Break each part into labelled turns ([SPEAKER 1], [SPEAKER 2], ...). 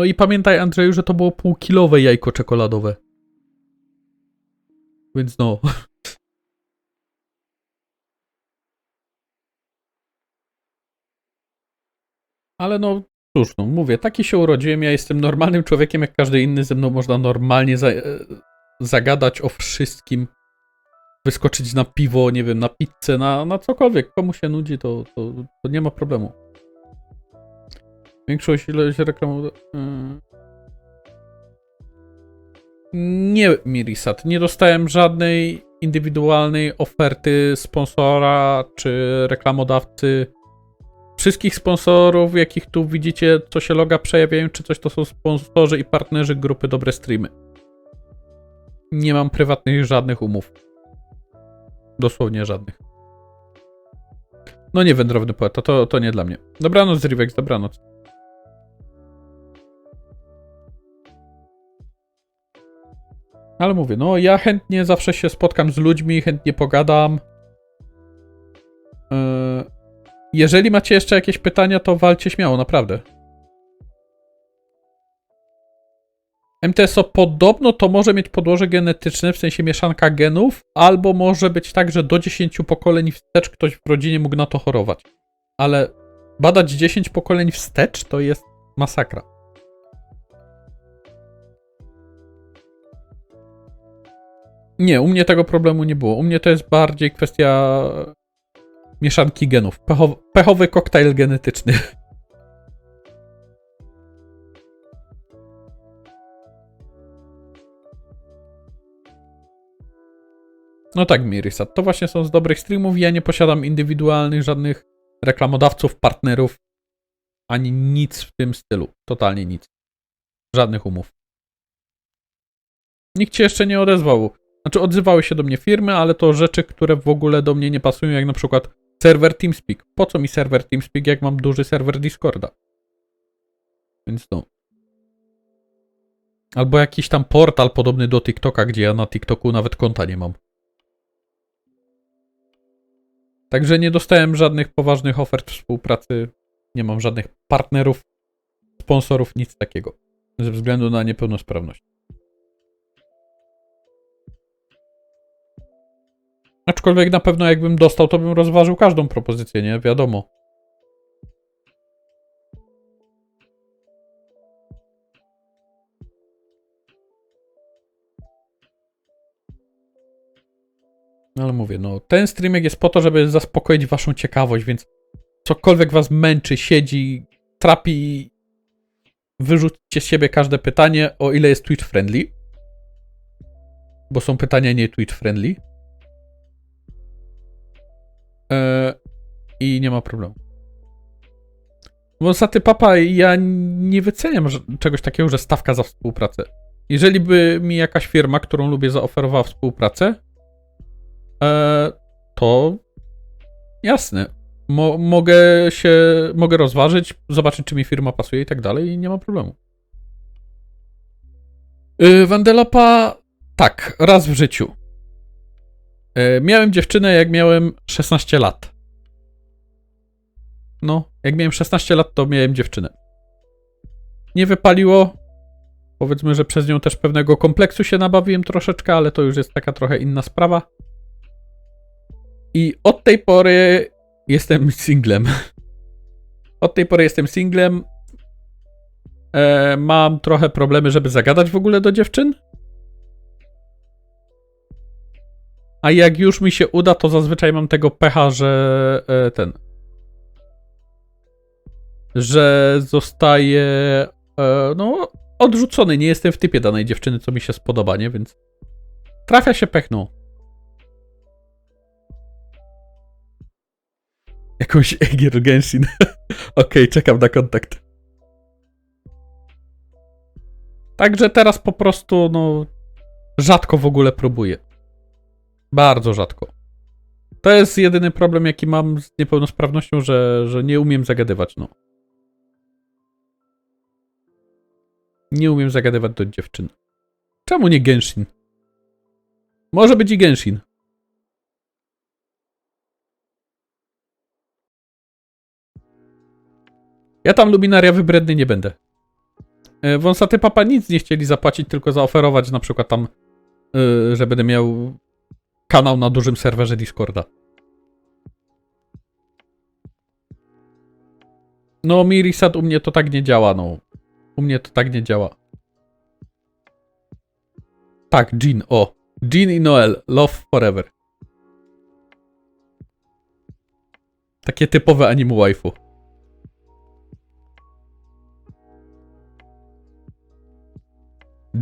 [SPEAKER 1] No i pamiętaj, Andrzeju, że to było półkilowe jajko czekoladowe. Więc no. Ale no, cóż, no mówię, taki się urodziłem, ja jestem normalnym człowiekiem jak każdy inny, ze mną można normalnie za, e, zagadać o wszystkim, wyskoczyć na piwo, nie wiem, na pizzę, na, na cokolwiek. Komu się nudzi, to, to, to nie ma problemu. Większość ilość reklam... Mm. Nie, Mirisat, nie dostałem żadnej indywidualnej oferty sponsora czy reklamodawcy. Wszystkich sponsorów, jakich tu widzicie, co się loga przejawiają, czy coś, to są sponsorzy i partnerzy grupy Dobre Streamy. Nie mam prywatnych żadnych umów. Dosłownie żadnych. No nie, wędrowny poeta, to, to nie dla mnie. Dobranoc, Rivex, dobranoc. Ale mówię, no ja chętnie zawsze się spotkam z ludźmi, chętnie pogadam. Yy, Jeżeli macie jeszcze jakieś pytania, to walcie śmiało, naprawdę. MTSO podobno to może mieć podłoże genetyczne, w sensie mieszanka genów, albo może być tak, że do 10 pokoleń wstecz ktoś w rodzinie mógł na to chorować. Ale badać 10 pokoleń wstecz to jest masakra. Nie, u mnie tego problemu nie było. U mnie to jest bardziej kwestia mieszanki genów. Pechowy, pechowy koktajl genetyczny. No tak, Mirisat, to właśnie są z dobrych streamów. Ja nie posiadam indywidualnych żadnych reklamodawców, partnerów, ani nic w tym stylu. Totalnie nic. Żadnych umów. Nikt się jeszcze nie odezwał. Znaczy, odzywały się do mnie firmy, ale to rzeczy, które w ogóle do mnie nie pasują, jak na przykład serwer TeamSpeak. Po co mi serwer TeamSpeak, jak mam duży serwer Discorda? Więc no. Albo jakiś tam portal podobny do TikToka, gdzie ja na TikToku nawet konta nie mam. Także nie dostałem żadnych poważnych ofert współpracy. Nie mam żadnych partnerów, sponsorów, nic takiego. Ze względu na niepełnosprawność. Aczkolwiek na pewno jakbym dostał, to bym rozważył każdą propozycję, nie? Wiadomo. No ale mówię, no ten streamek jest po to, żeby zaspokoić waszą ciekawość, więc cokolwiek was męczy, siedzi, trapi, wyrzućcie z siebie każde pytanie, o ile jest Twitch friendly. Bo są pytania nie Twitch friendly. E, I nie ma problemu. Wąsaty papa, ja nie wyceniam czegoś takiego, że stawka za współpracę. Jeżeli by mi jakaś firma, którą lubię, zaoferowała współpracę, e, to jasne. Mo- mogę się, mogę rozważyć, zobaczyć, czy mi firma pasuje i tak dalej, i nie ma problemu. Yy, Wandelapa, tak, raz w życiu. E, Miałem dziewczynę, jak miałem 16 lat. No, jak miałem 16 lat, to miałem dziewczynę. Nie wypaliło. Powiedzmy, że przez nią też pewnego kompleksu się nabawiłem troszeczkę, ale to już jest taka trochę inna sprawa. I od tej pory jestem singlem. Od tej pory jestem singlem. E, mam trochę problemy, żeby zagadać w ogóle do dziewczyn. A jak już mi się uda, to zazwyczaj mam tego pecha, że e, ten. Że zostaje. No, odrzucony. Nie jestem w typie danej dziewczyny, co mi się spodoba, nie? Więc. Trafia się pechną. Jakąś Egier Genshin. Okej, czekam na kontakt. Także teraz po prostu, no. Rzadko w ogóle próbuję. Bardzo rzadko. To jest jedyny problem, jaki mam z niepełnosprawnością, że, że nie umiem zagadywać, no. Nie umiem zagadywać do dziewczyn. Czemu nie Genshin? Może być i Genshin. Ja tam luminaria wybredny nie będę. E, Wąsaty papa nic nie chcieli zapłacić, tylko zaoferować na przykład tam, y, że będę miał kanał na dużym serwerze Discorda. No, Mirisat u mnie to tak nie działa, no. U mnie to tak nie działa. Tak, Jean, o. Jean i Noel, love forever. Takie typowe anime waifu.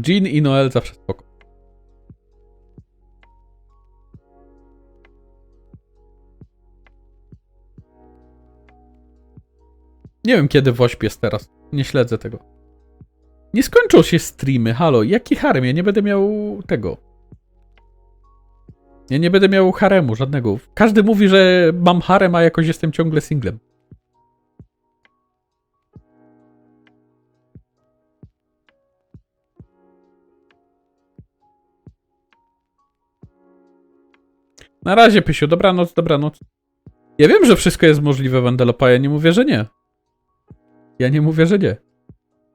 [SPEAKER 1] Jean i Noel zawsze spoko. Nie wiem kiedy Wośp jest teraz. Nie śledzę tego. Nie skończą się streamy, halo. Jaki harem? Ja nie będę miał tego. Ja nie będę miał haremu żadnego. Każdy mówi, że mam harem, a jakoś jestem ciągle singlem. Na razie, Pysiu. Dobranoc, dobranoc. Ja wiem, że wszystko jest możliwe w Endelopa, ja nie mówię, że nie. Ja nie mówię, że nie.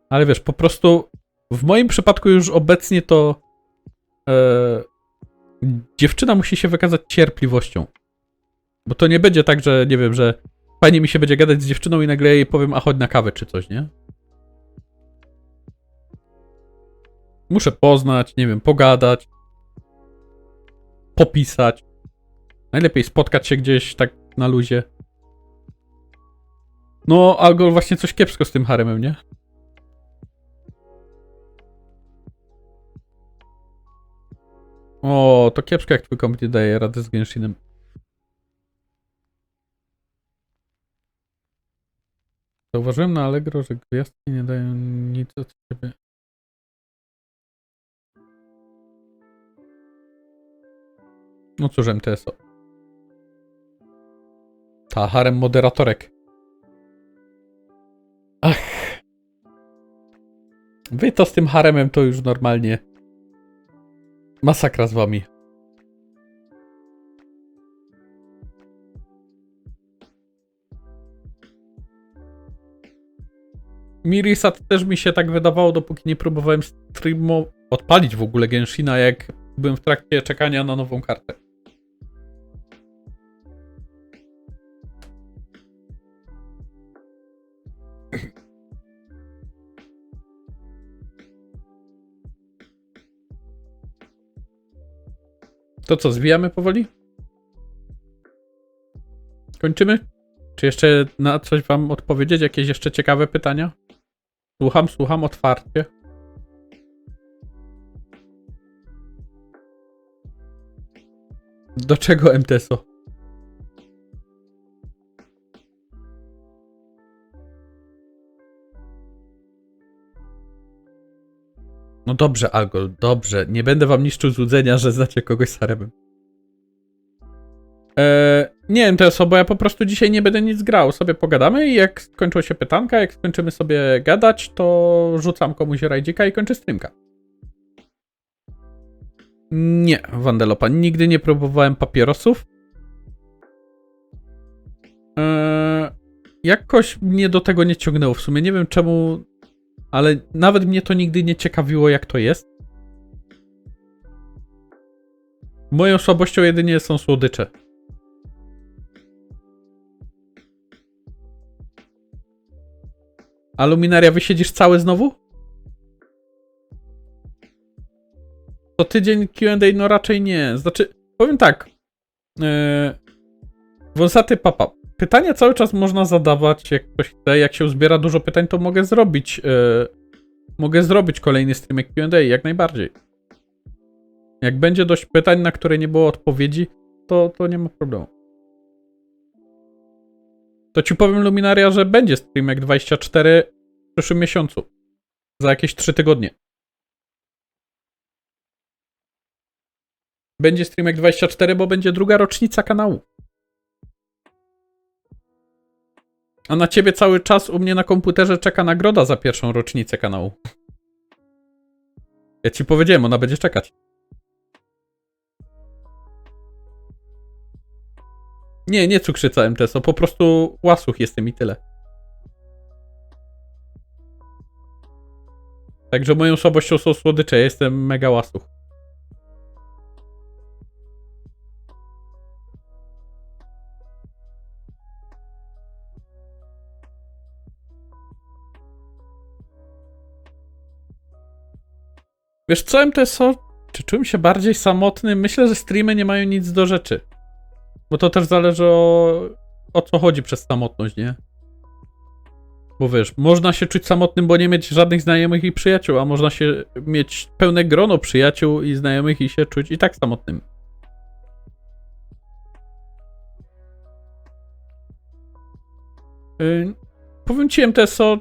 [SPEAKER 1] Ale wiesz, po prostu w moim przypadku już obecnie to e, dziewczyna musi się wykazać cierpliwością. Bo to nie będzie tak, że nie wiem, że fajnie mi się będzie gadać z dziewczyną i nagle jej powiem, a chodź na kawę czy coś, nie? Muszę poznać, nie wiem, pogadać, popisać. Najlepiej spotkać się gdzieś tak na luzie. No, albo właśnie coś kiepsko z tym haremem, nie? O, to kiepsko jak twój komp daje rady z Genshinem. Zauważyłem na Allegro, że gwiazdki nie dają nic od siebie. No cóż, MTSO. Ta harem moderatorek. Ach. Wy to z tym haremem to już normalnie. Masakra z wami. Mirisat też mi się tak wydawało, dopóki nie próbowałem streamo odpalić w ogóle Genshina, jak byłem w trakcie czekania na nową kartę. To co, zwijamy powoli? Kończymy? Czy jeszcze na coś wam odpowiedzieć? Jakieś jeszcze ciekawe pytania? Słucham, słucham otwarcie. Do czego MTSO? No dobrze, Algol, dobrze. Nie będę wam niszczył złudzenia, że znacie kogoś z haremem. Eee, nie wiem, to jest, bo ja po prostu dzisiaj nie będę nic grał. Sobie pogadamy i jak skończą się pytanka, jak skończymy sobie gadać, to rzucam komuś rajdzika i kończę streamka. Nie, Wandelopa, nigdy nie próbowałem papierosów. Eee, jakoś mnie do tego nie ciągnęło w sumie. Nie wiem czemu, ale nawet mnie to nigdy nie ciekawiło, jak to jest. Moją słabością jedynie są słodycze. A Luminaria, wysiedzisz cały znowu? To tydzień Q&A no raczej nie. Znaczy, powiem tak. Yy, wąsaty papa. Pytania cały czas można zadawać, jak ktoś chce. Jak się uzbiera dużo pytań, to mogę zrobić. Yy, mogę zrobić kolejny streamek Q&A, jak najbardziej. Jak będzie dość pytań, na które nie było odpowiedzi, to, to nie ma problemu. To ci powiem, Luminaria, że będzie streamek 24 w przyszłym miesiącu. Za jakieś 3 tygodnie. Będzie streamek 24, bo będzie druga rocznica kanału. A na ciebie cały czas u mnie na komputerze czeka nagroda za pierwszą rocznicę kanału. Ja ci powiedziałem, ona będzie czekać. Nie, nie cukrzyca MTSO, po prostu łasuch jestem i tyle. Także moją słabością są słodycze, ja jestem mega łasuch. Wiesz co, MTSO? Czy czułem się bardziej samotny? Myślę, że streamy nie mają nic do rzeczy. Bo to też zależy o, o co chodzi przez samotność, nie? Bo wiesz, można się czuć samotnym, bo nie mieć żadnych znajomych i przyjaciół, a można się mieć pełne grono przyjaciół i znajomych i się czuć i tak samotnym. Yy, powiem ci MTSO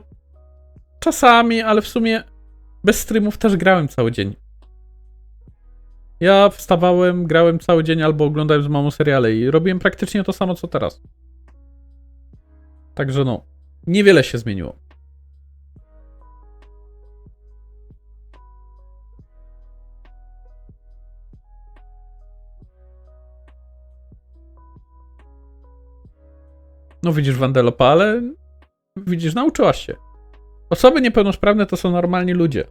[SPEAKER 1] czasami, ale w sumie bez streamów też grałem cały dzień. Ja wstawałem, grałem cały dzień albo oglądałem z mamą seriale i robiłem praktycznie to samo co teraz. Także no, niewiele się zmieniło. No widzisz Wandelopa, ale widzisz, nauczyłaś się. Osoby niepełnosprawne to są normalni ludzie.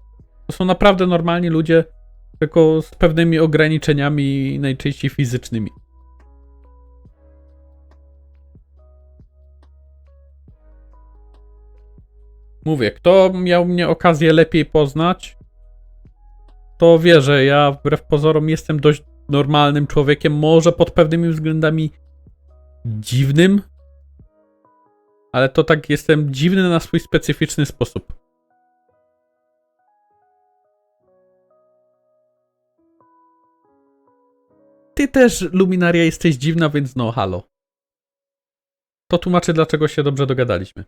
[SPEAKER 1] To są naprawdę normalni ludzie, tylko z pewnymi ograniczeniami, najczęściej fizycznymi. Mówię, kto miał mnie okazję lepiej poznać, to wie, że ja wbrew pozorom jestem dość normalnym człowiekiem, może pod pewnymi względami dziwnym, ale to tak jestem dziwny na swój specyficzny sposób. Ty też, Luminaria, jesteś dziwna, więc no, halo. To tłumaczy, dlaczego się dobrze dogadaliśmy.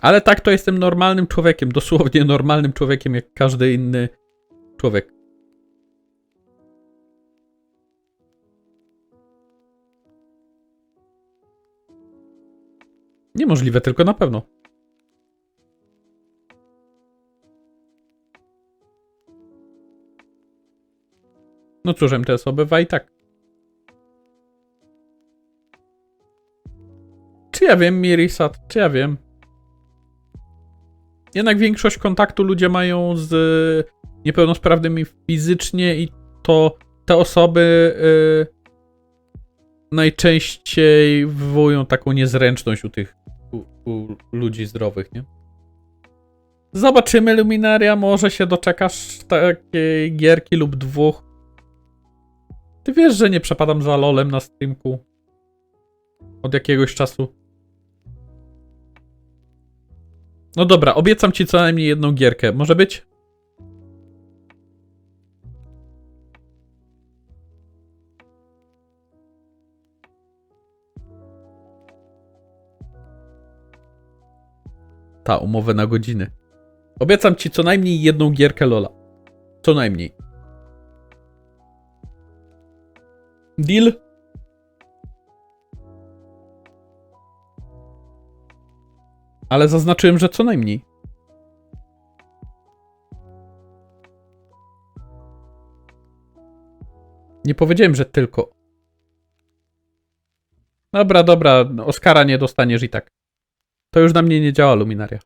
[SPEAKER 1] Ale tak, to jestem normalnym człowiekiem, dosłownie normalnym człowiekiem, jak każdy inny człowiek. Niemożliwe, tylko na pewno. No cóż, MTS bywa i tak. Czy ja wiem, Mirisat, czy ja wiem? Jednak większość kontaktu ludzie mają z niepełnosprawnymi fizycznie i to te osoby y, najczęściej wywołują taką niezręczność u tych u, ludzi zdrowych, nie? Zobaczymy, Luminaria, może się doczekasz takiej gierki lub dwóch. Ty wiesz, że nie przepadam za lolem na streamku od jakiegoś czasu. No dobra, obiecam ci co najmniej jedną gierkę. Może być? Ta, umowę na godziny. Obiecam ci co najmniej jedną gierkę Lola. Co najmniej. Deal? Ale zaznaczyłem, że co najmniej. Nie powiedziałem, że tylko. Dobra, dobra, Oscara nie dostaniesz i tak. To już na mnie nie działa Luminaria.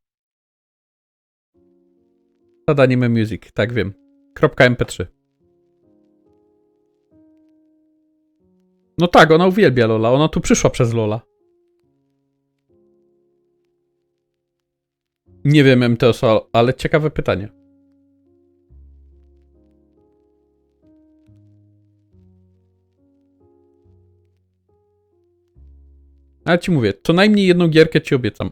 [SPEAKER 1] Sad Music, tak wiem. Kropka MP3. No tak, ona uwielbia Lola. Ona tu przyszła przez Lola. Nie wiem, MTOS, ale ciekawe pytanie. Ale ci mówię, co najmniej jedną gierkę ci obiecam.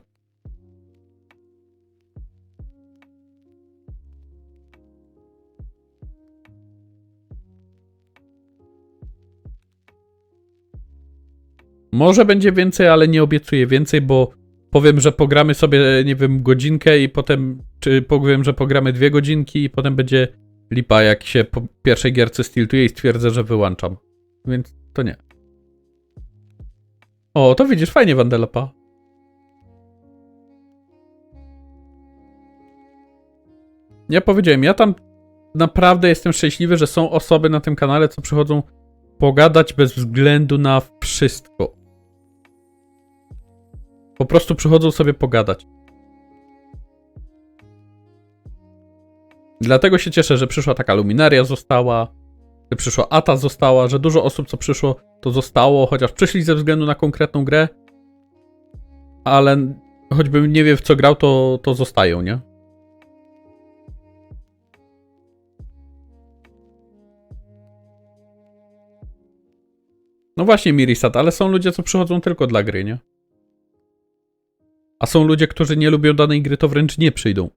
[SPEAKER 1] Może będzie więcej, ale nie obiecuję więcej, bo powiem, że pogramy sobie, nie wiem, godzinkę i potem, czy powiem, że pogramy dwie godzinki i potem będzie lipa, jak się po pierwszej gierce stiltuję i stwierdzę, że wyłączam. Więc to nie. O, to widzisz, fajnie Wandelopa. Ja powiedziałem, ja tam naprawdę jestem szczęśliwy, że są osoby na tym kanale, co przychodzą pogadać bez względu na wszystko. Po prostu przychodzą sobie pogadać. Dlatego się cieszę, że przyszła taka luminaria, została, przyszła Ata, została, że dużo osób, co przyszło, to zostało, chociaż przyszli ze względu na konkretną grę, ale choćbym nie wie w co grał, to, to zostają, nie? No właśnie, Mirisat, ale są ludzie, co przychodzą tylko dla gry, nie? A są ludzie, którzy nie lubią danej gry, to wręcz nie przyjdą.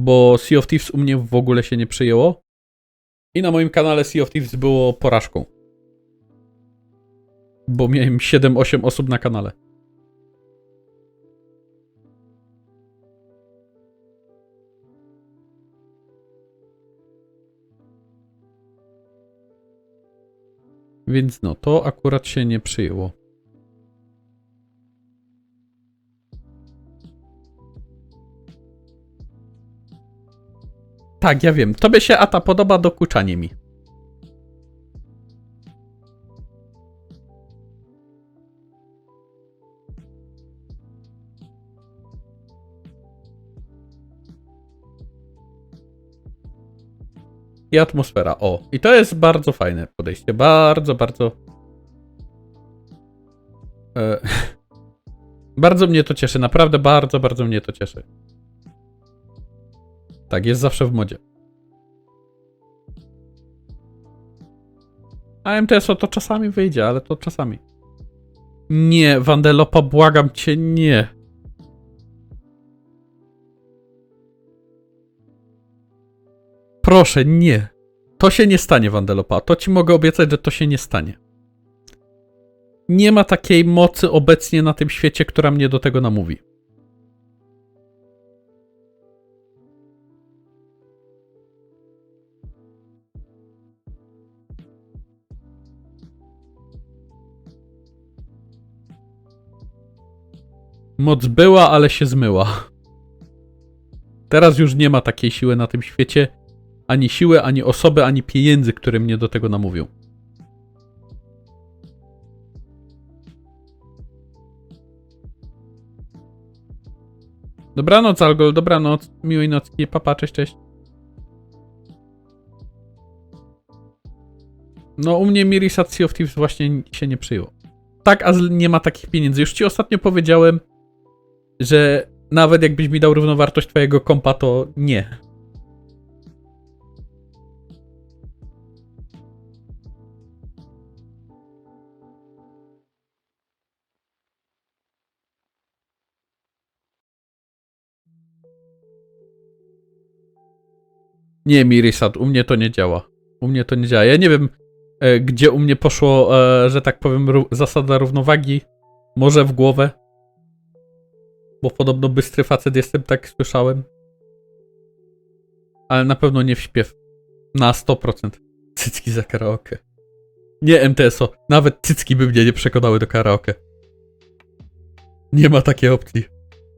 [SPEAKER 1] Bo Sea of Thieves u mnie w ogóle się nie przyjęło. I na moim kanale Sea of Thieves było porażką. Bo miałem 7-8 osób na kanale. Więc no, to akurat się nie przyjęło. Tak, ja wiem. Tobie się Ata podoba dokuczanie mi. I atmosfera. O, i to jest bardzo fajne podejście. Bardzo, bardzo. E, bardzo mnie to cieszy. Naprawdę bardzo, bardzo mnie to cieszy. Tak, jest zawsze w modzie. A MTSO to czasami wyjdzie, ale to czasami. Nie, Wandelopa, błagam cię, nie. Proszę, nie. To się nie stanie, Wandelopa. To ci mogę obiecać, że to się nie stanie. Nie ma takiej mocy obecnie na tym świecie, która mnie do tego namówi. Moc była, ale się zmyła. Teraz już nie ma takiej siły na tym świecie. Ani siły, ani osoby, ani pieniędzy, które mnie do tego namówią. Dobranoc, Algol, dobranoc. Miłej nocki. Papa, cześć, cześć. No, u mnie Mirisat Sea of Thieves właśnie się nie przyjęło. Tak, a nie ma takich pieniędzy. Już ci ostatnio powiedziałem, że nawet jakbyś mi dał równowartość twojego kompa, to nie. Nie, Mirisat, u mnie to nie działa. U mnie to nie działa. Ja nie wiem, e, gdzie u mnie poszło, e, że tak powiem, zasada równowagi. Może w głowę. Bo podobno bystry facet jestem, tak słyszałem. Ale na pewno nie w śpiew. Na 100%. Cycki za karaoke. Nie MTSO. Nawet cycki by mnie nie przekonały do karaoke. Nie ma takiej opcji.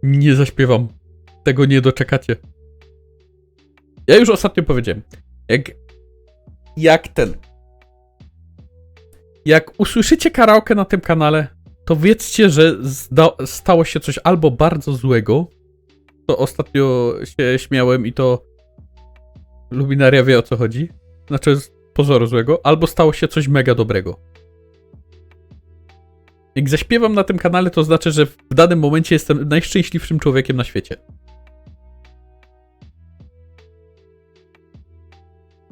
[SPEAKER 1] Nie zaśpiewam. Tego nie doczekacie. Ja już ostatnio powiedziałem. Jak. Jak ten. Jak usłyszycie karaoke na tym kanale, to wiedzcie, że stało się coś albo bardzo złego. To ostatnio się śmiałem i to Luminaria wie o co chodzi. Znaczy z pozoru złego, albo stało się coś mega dobrego. Jak zaśpiewam na tym kanale, to znaczy, że w danym momencie jestem najszczęśliwszym człowiekiem na świecie.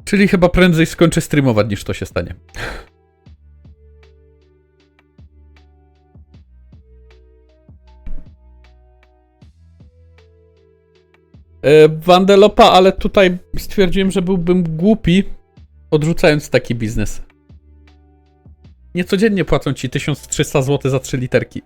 [SPEAKER 1] Czyli chyba prędzej skończę streamować niż to się stanie. Wandelopa, ale tutaj stwierdziłem, że byłbym głupi, odrzucając taki biznes. Niecodziennie płacą ci 1300 zł za 3 literki.